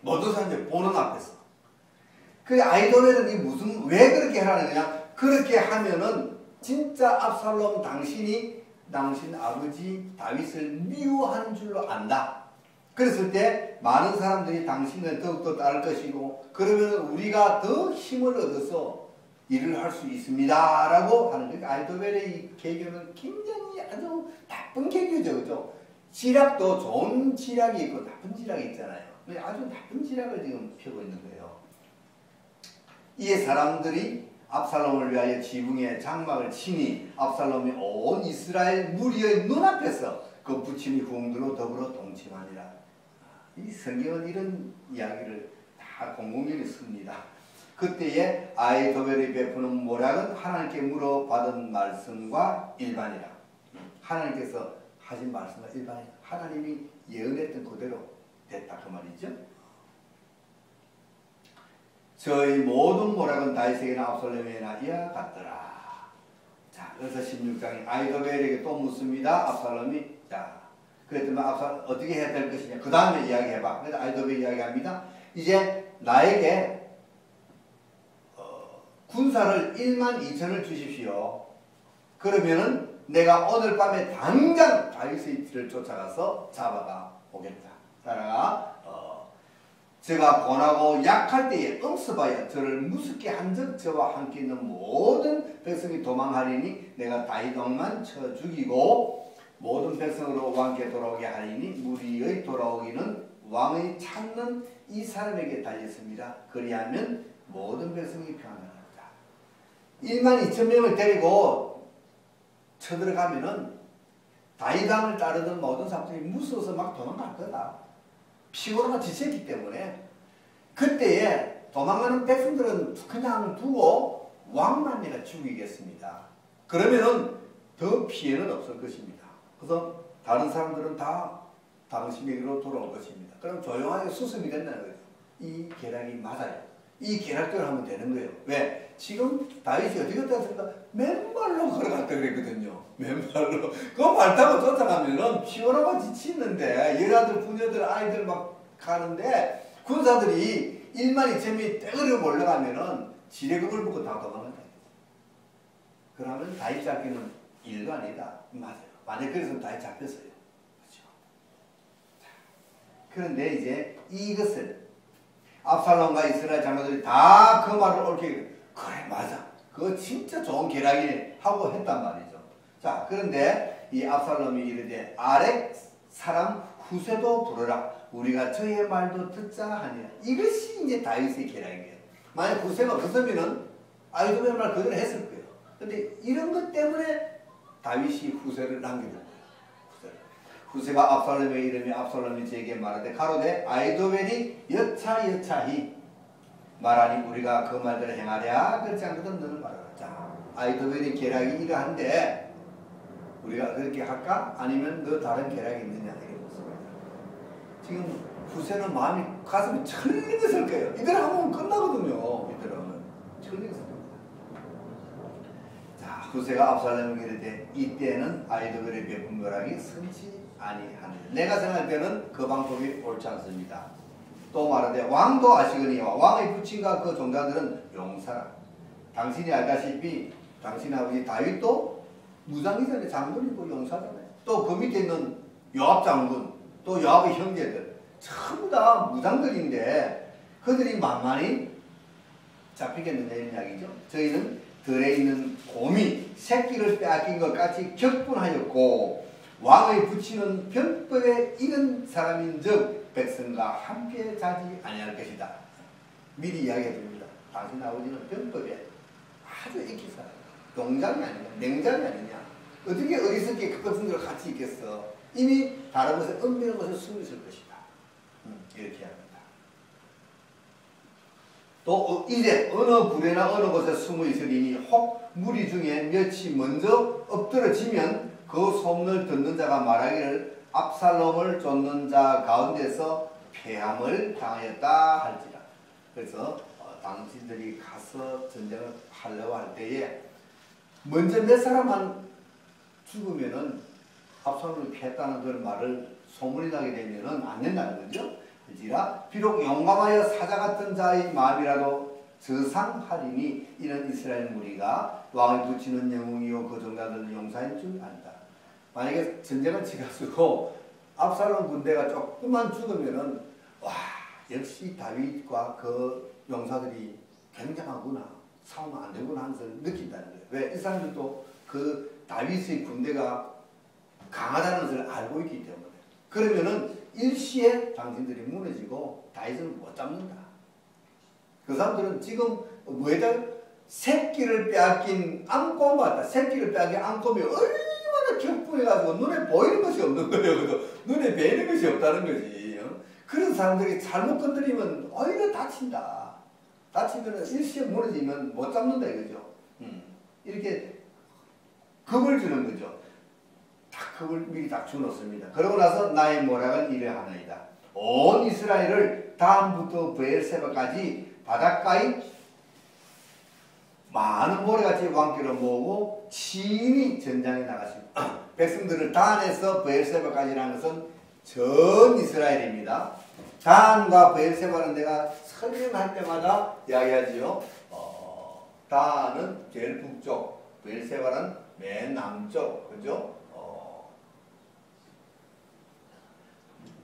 모든 사람들이 보는 앞에서. 그 아이도벨은 무슨 왜 그렇게 거냐? 그렇게 하면은 진짜 압살롬 당신이 당신 아버지 다윗을 미워하는 줄로 안다. 그랬을 때 많은 사람들이 당신을 더욱더 따를 것이고 그러면 우리가 더 힘을 얻어서 일을 할 수 있습니다. 라고 하는 거예요. 아이도벨의 이 계교는 굉장히 아주 나쁜 계교죠. 그죠? 지략도 좋은 지략이 있고 나쁜 지략이 있잖아요. 아주 나쁜 지략을 지금 펴고 있는 거예요. 이에 사람들이 압살롬을 위하여 지붕에 장막을 치니 압살롬이 온 이스라엘 무리의 눈앞에서 그 부친이 후웅들로 더불어 동침하니라. 이 성경은 이런 이야기를 다 공공연히 씁니다. 그때에 아이 도벨이 베푸는 모략은 하나님께 물어받은 말씀과 일반이라. 하나님께서 하신 말씀과 일반이라. 하나님이 예언했던 그대로 됐다 그 말이죠. 저희 모든 모략은 다윗에게나 압살롬에게나 이와 같더라. 자, 그래서 16장에 아이도벨에게 또 묻습니다. 압살롬이 자, 그랬더니 압살 어떻게 해야 될 것이냐. 그 다음에 이야기해봐. 그래서 아이도벨 이야기합니다. 이제 나에게 어, 군사를 1만 2천을 주십시오. 그러면은 내가 오늘 밤에 당장 뒤를 쫓아가서 잡아가 오겠다. 따라가 제가 권하고 약할 때에 엄습하여 저를 무섭게 한 적 저와 함께 있는 모든 백성이 도망하리니 내가 다이동만 쳐 죽이고 모든 백성으로 왕께 돌아오게 하리니 무리의 돌아오기는 왕의 찾는 이 사람에게 달렸습니다. 그리하면 모든 백성이 평안하다. 1만 2천 명을 데리고 쳐들어가면은 다이당을 따르던 모든 사람들이 무서워서 막 도망갈 거다. 피곤하고 지쳤기 때문에 그때에 도망가는 백성들은 그냥 두고 왕만 내가 죽이겠습니다. 그러면은 더 피해는 없을 것입니다. 그래서 다른 사람들은 다 당신에게로 돌아올 것입니다. 그럼 조용하게 수습이 된다는 거죠. 이 계략이 맞아요. 이 계략대로 하면 되는 거예요. 왜? 지금 다윗이 어떻게 됐습니까? 맨발로 걸어갔다 그랬거든요. 맨발로. 그말 타고 쫓아가면은 피곤하고 지치는데 여자들, 부녀들, 아이들 막 가는데 군사들이 1만 2천명이 떼거리고 올라가면은 지뢰금을 먹고 다 도망간다. 그러면 다윗 잡기는 일도 아니다. 맞아요. 만약 그래서 다윗 잡혔어요. 그렇죠. 그런데 이제 이것을 압살롬과 이스라엘 장로들이 다 그 말을 옳게 그래 맞아 그거 진짜 좋은 계략이 하고 했단 말이죠. 자 그런데 이 압살롬이 이르되 아렉 사람 후세도 부르라 우리가 저의 말도 듣자 하니라 이것이 이제 다윗의 계략이에요. 만약 후세가 없었으면은 아이도의 말 그대로 했을 거예요. 근데 이런 것 때문에 다윗이 후세를 남기는 거예요. 후세가 압살롬의 이름이 압살롬이 제게 말하되 가로되 아이도벨이 여차 여차히 말하니 우리가 그 말대로 행하랴. 그렇지 않거든 너는 말하라. 자 아이도벨이 계략이 이러한데 우리가 그렇게 할까? 아니면 너 다른 계략이 있느냐? 이게 묻습니다. 지금 후세는 마음이 가슴이 철리겠을 거예요. 이대로 하면 끝나거든요. 이대로는 철리겠 후세가 압살롬에게 이르되 이때는 아이도벨의 베푼 거락이 선지 아니하는 내가 생각할 때는 그 방법이 옳지 않습니다. 또 말하되 왕도 아시거니와 왕의 부친과 그 종자들은 용사라. 당신이 알다시피 당신 아버지 다윗도 무장이잖아요. 장군이고 용사잖아요. 또 그 밑에 있는 요압 장군, 또 요압의 형제들 전부 다 무장들인데 그들이 만만히 잡히겠느냐 이런 이야기죠. 저희는 들에 있는 곰이 새끼를 빼앗긴 것 같이 격분하였고 왕의 부치는 병법에 이른 사람인즉 백성과 함께 자지 아니할 것이다. 미리 이야기해 줍니다. 당신 아버지는 병법에 아주 인기사 농장이 아니냐, 냉장이 아니냐. 어떻게 어리석게 그 백성들과 같이 있겠어. 이미 다른 곳에 은밀한 곳에 숨어 있을 것이다. 음, 이렇게 합니다. 또 어, 이제 어느 불에나 어느 곳에 숨어 있으리니 혹 무리 중에 몇이 먼저 엎드러지면 그 소문을 듣는 자가 말하기를 압살롬을 쫓는 자 가운데서 폐함을 당하였다 할지라. 그래서 어, 당신들이 가서 전쟁을 하려고 할 때에 먼저 몇 사람만 죽으면은 압살롬이 피했다는 그 말을 소문이 나게 되면은 안 된다는 거죠. 할지라 비록 용감하여 사자 같은 자의 마음이라도 저상하리니 이는 이스라엘 무리가 왕을 붙이는 영웅이요 그 종자들 용사인 줄 안다. 만약에 전쟁을 치가지고 압살롬 군대가 조금만 죽으면은 와 역시 다윗과 그 용사들이 굉장하구나 싸우면 안 되구나 하는 것을 느낀다는 거예요. 왜? 이 사람들도 그 다윗의 군대가 강하다는 것을 알고 있기 때문에 그러면은 일시에 당신들이 무너지고 다윗은 못 잡는다. 그 사람들은 지금 뭐에다 새끼를 빼앗긴 암곰 같다. 새끼를 빼앗긴 암곰이 얼마나 격분해가지고 눈에 보이는 것이 없는 거예요. 그래서 눈에 뵈는 것이 없다는 거지. 어? 그런 사람들이 잘못 건드리면 오히려 다친다. 다치면 일시에 무너지면 못 잡는다 이거죠. 음. 이렇게 겁을 주는 거죠. 딱 겁을 미리 딱 주놓습니다. 그러고 나서 나의 모락은 이러하나이다. 온 이스라엘을 다음부터 브엘세바까지 바닷가에 많은 모래같이 왕께로 모으고 친히 전장에 나갔습니다. 백성들을 단에서 브엘세바까지라는 것은 전 이스라엘입니다. 단과 브엘세바는 내가 설명할 때마다 이야기하지요. 어, 단은 제일 북쪽, 브엘세바는 맨 남쪽, 그죠? 어,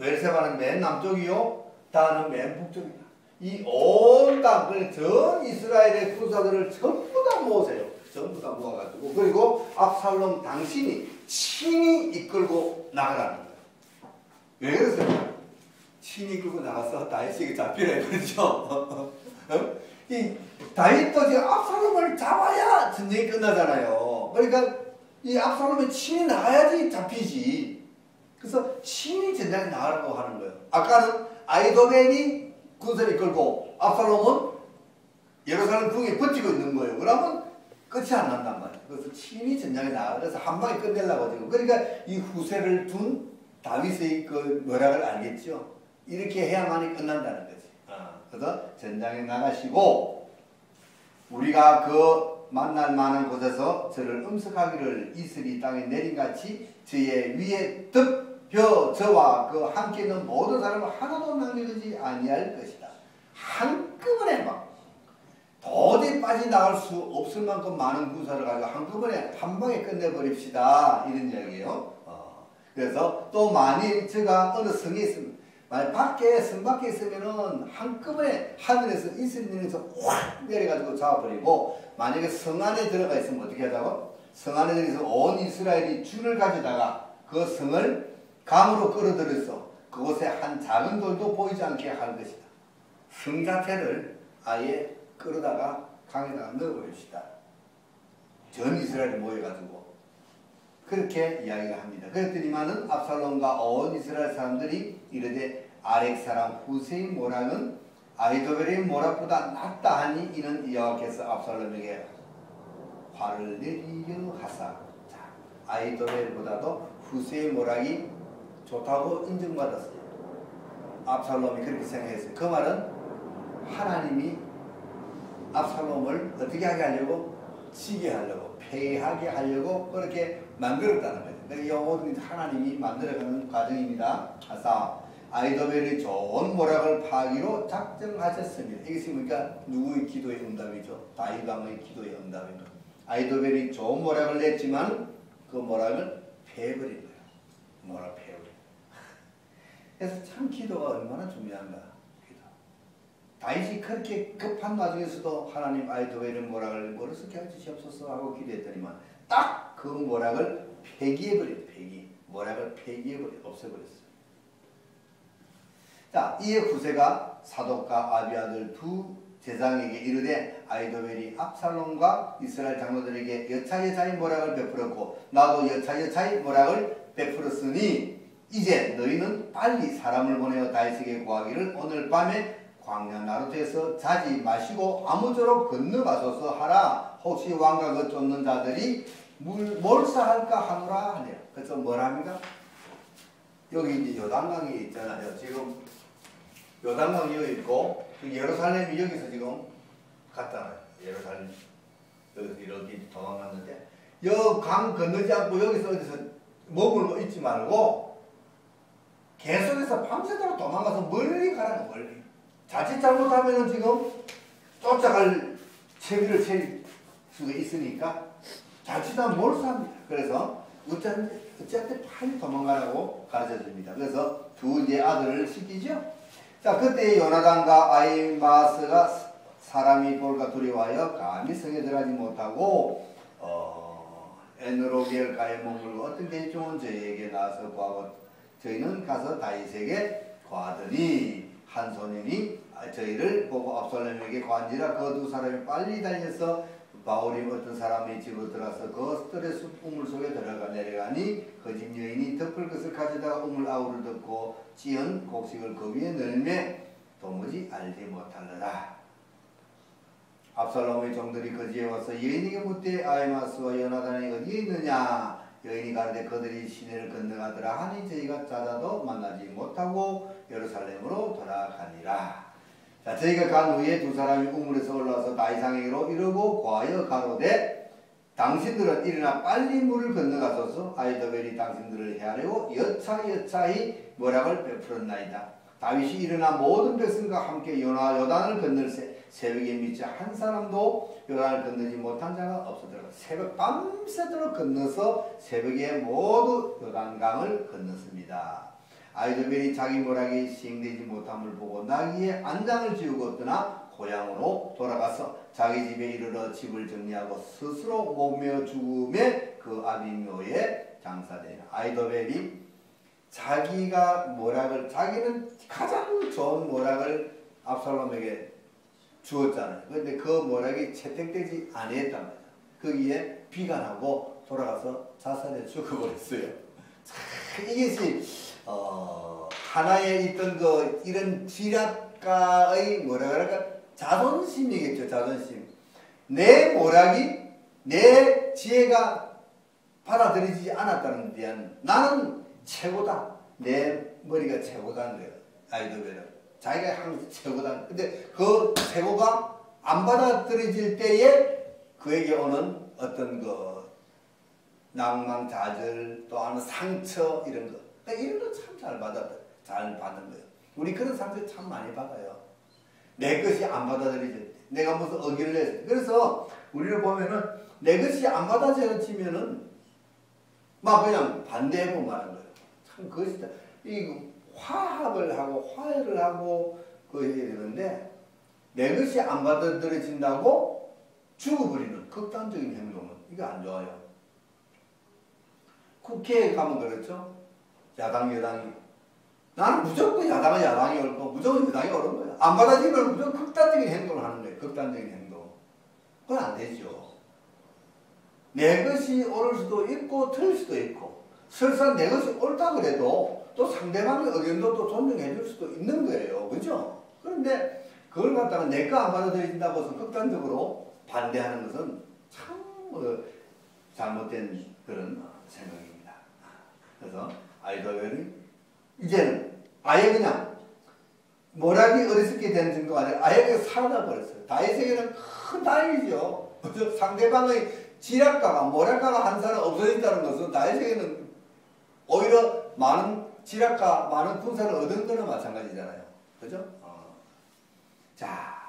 브엘세바는 맨 남쪽이요, 단은 맨 북쪽입니다. 이 온 땅, 전 이스라엘의 군사들을 전부 다 모으세요. 전부 다 모아가지고 그리고 압살롬 당신이 친히 이끌고 나가라는 거예요. 왜 그러세요? 친히 이끌고 나가서 다윗에게 잡히라 그러죠. 어? 이 다윗도 지금 압살롬을 잡아야 전쟁이 끝나잖아요. 그러니까 이 압살롬이 친히 나가야지 잡히지. 그래서 친히 전장에 나가라고 하는 거예요. 아까는 아이도벤이 군사를 이끌고 압살롬은 예루살렘 궁에 버티고 있는 거예요. 그러면 끝이 안 난단 말이에요. 그래서 친히 전장에 나가 그래서 한 방에 끝내려고 지금. 그러니까 이 후세를 둔 다윗의 그 노력을 알겠죠. 이렇게 해야만이 끝난다는 거지. 어. 그래서 전장에 나가시고 우리가 그 만날 만한 곳에서 저를 음식하기를 이슬이 땅에 내린같이 저의 위에 덮 여 저와 그 함께 있는 모든 사람을 하나도 남기지 아니할 것이다. 한꺼번에 막 도저히 빠져나갈 수 없을 만큼 많은 군사를 가지고 한꺼번에 한 방에 끝내버립시다. 이런 이야기예요. 어. 그래서 또 만일 제가 어느 성에 있으면 만약 밖에 성 밖에 있으면은 한꺼번에 하늘에서 이슬님에서 확 내려가지고 잡아버리고 만약에 성 안에 들어가 있으면 어떻게 하자고? 성 안에 들어서 온 이스라엘이 줄을 가져다가 그 성을 감으로 끌어들여서 그곳에 한 작은 돌도 보이지 않게 할 것이다. 성 자체를 아예 끌어다가 강에다가 넣어버립시다. 전 이스라엘이 모여가지고 그렇게 이야기가 합니다. 그랬더니만은 압살롬과 온 이스라엘 사람들이 이르되 아렉 사람 후세의 모락은 아이도벨의 모락보다 낫다 하니 이는 여호와께서 압살롬에게 화를 내리려 하사 자, 아이도벨보다도 후세의 모락이 좋다고 인정받았어요. 압살롬이 그렇게 생각했어요. 그 말은 하나님이 압살롬을 어떻게 하게 하려고 지게 하려고 폐하게 하려고 그렇게 만들었다는 거죠. 그러니까 이 모든 하나님이 만들어가는 과정입니다. 아사 아이도벨의 좋은 모락을 파기로 작정하셨습니다. 이것이 그러니까 누구의 기도의 응답이죠? 다윗 왕의 기도의 응답입니다. 아이도벨이 좋은 모락을 냈지만 그 모락을 패버린 거예요. 모락 패버린. 그래서 참 기도가 얼마나 중요한가. 기도. 다윗이 그렇게 급한 와중에서도 하나님 아이도벨의 모락을 머릿속에 해주시옵소서 하고 기도했더니만 딱 그 모락을 폐기해버린 폐기. 모락을 폐기해버려 없애버렸어요. 자, 이에 후세가 사독과 아비아들 두 제장에게 이르되 아이도벨이 압살롬과 이스라엘 장로들에게 여차여차의 모락을 베풀었고 나도 여차여차의 모락을 베풀었으니 이제 너희는 빨리 사람을 보내어 다윗에게 구하기를 오늘 밤에 광야 나루트에서 자지 마시고 아무쪼록 건너가소서 하라 혹시 왕과 그 쫓는 자들이 물, 몰사할까 하노라 하네요 그래서 뭐랍니까? 여기 이제 요단강이 있잖아요 지금 요단강이 여기 있고 그 예루살렘이 여기서 지금 갔잖아요. 예루살렘 여기서 이렇게 도망갔는데 여강 건너지 않고 여기서 어디서 머물러 있지 말고 계속해서 밤새도록 도망가서 멀리 가라는 멀리. 자칫 잘못하면 지금 쫓아갈 채비를 채울 수가 있으니까 자칫하면 못 삽니다. 그래서 어쨌든, 어쨌든 빨리 도망가라고 가르쳐 줍니다. 그래서 두 이제 아들을 시키죠. 자, 그때 요나단과 아이마스가 사람이 볼까 두려워하여 감히 성에 들어가지 못하고 어, 에느로겔 가에 머물고 어떤 게 좋은 저희에게 나와서 구하고 저희는 가서 다윗에게 구하더니 한 소년이 저희를 보고 압살롬에게 관지라 그 두 사람이 빨리 달려서 바울이 어떤 사람의 집으로 들어가서 그 스트레스 우물 속에 들어가 내려가니 그집 여인이 덮을 것을 가져다가 우물 아우를 덮고 찌은 곡식을 그 위에 널매 도무지 알지 못하더라. 압살롬의 종들이 거지에 와서 여인에게 묻되 아이마스와 요나단이 어디에 있느냐 여인이 가는데 그들이 시내를 건너가더라 하니 저희가 찾아도 만나지 못하고 예루살렘으로 돌아가니라. 자 저희가 간 후에 두 사람이 우물에서 올라와서 다이상에게로 이르고 과하여 가로되 당신들은 일어나 빨리 물을 건너가소서. 아이더벨이 당신들을 헤아리고 여차여차히 뭐락을 베풀었나이다. 다윗이 일어나 모든 백성과 함께 요나 요단을 건널세 새벽에 미쳐 한 사람도 요단을 건너지 못한 자가 없었더라. 새벽 밤새도록 건너서 새벽에 모두 요단강을 건넜습니다. 아이도벨이 자기 모락이 시행되지 못함을 보고 나귀에 안장을 지우고 떠나 고향으로 돌아가서 자기 집에 이르러 집을 정리하고 스스로 몸며 죽음에 그 아비묘에 장사되는 아이도벨이 자기가 모락을 자기는 가장 좋은 모락을 압살롬에게 주었잖아요. 그런데 그 모락이 채택되지 아니했단 말이야. 거기에 비관하고 돌아가서 자살해 죽어버렸어요. 이것이 어, 하나에 있던 그 이런 지략가의 뭐라 그럴까 자존심이겠죠. 자존심. 내 모락이 내 지혜가 받아들이지 않았다는 데한 나는 최고다. 내 머리가 최고다는 거예요. 아이들은. 자기가 항상 최고다. 근데 그 최고가 안 받아들여질 때에 그에게 오는 어떤 그 낭망, 좌절, 또 하는 상처 이런 거. 그러니까 이런 거 참 잘 받아, 잘 받는 거예요. 우리 그런 상처 참 많이 받아요. 내 것이 안 받아들여질 때. 내가 무슨 어기를 냈어. 그래서 우리를 보면은 내 것이 안 받아들여지면은 막 그냥 반대하고 마는 거예요. 참 그것이다. 이 화합을 하고 화해를 하고 그 해야 되는데 내 것이 안 받아들여진다고 죽어버리는 극단적인 행동은 이거 안 좋아요. 국회에 가면 그렇죠. 야당 여당이 나는 무조건 야당은 야당이 옳고 무조건 여당이 옳은 거야. 안 받아들이면 무조건 극단적인 행동을 하는 거예요. 극단적인 행동. 그건 안 되죠. 내 것이 옳을 수도 있고 틀릴 수도 있고 설사 내 것이 옳다 그래도 또 상대방의 의견도 또 존중해 줄 수도 있는 거예요. 그죠? 그런데 그걸 갖다가 내거안 받아들인다고 해서 극단적으로 반대하는 것은 참 어, 잘못된 그런 생각입니다. 그래서 아이도벨이 이제는 아예 그냥 모락이 어리석게 되는 정도가 아니라 아예 그냥 사라져 버렸어요. 다윗에게는 큰 다행이죠. 상대방의 지략가가 모략가가 한 사람 없어졌다는 것은 다윗에게는 오히려 많은 지략가 많은 군사를 얻은 거나 마찬가지잖아요. 그죠? 어. 자,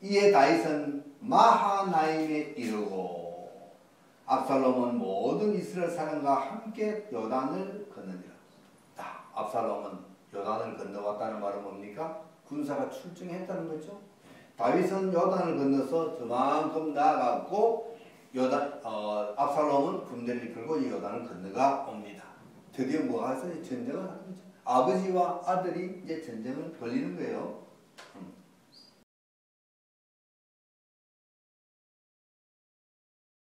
이에 다윗은 마하나임에 이르고 압살롬은 모든 이스라엘 사람과 함께 요단을 건너니라. 자, 압살롬은 요단을 건너왔다는 말은 뭡니까? 군사가 출정했다는 거죠. 다윗은 요단을 건너서 저만큼 나아갔고 요단, 어, 압살롬은 군대를 이끌고 요단을 건너가 옵니다. 드디어 뭐가 있어요? 전쟁을 하는 거죠. 아버지와 아들이 이제 전쟁을 벌리는 거예요.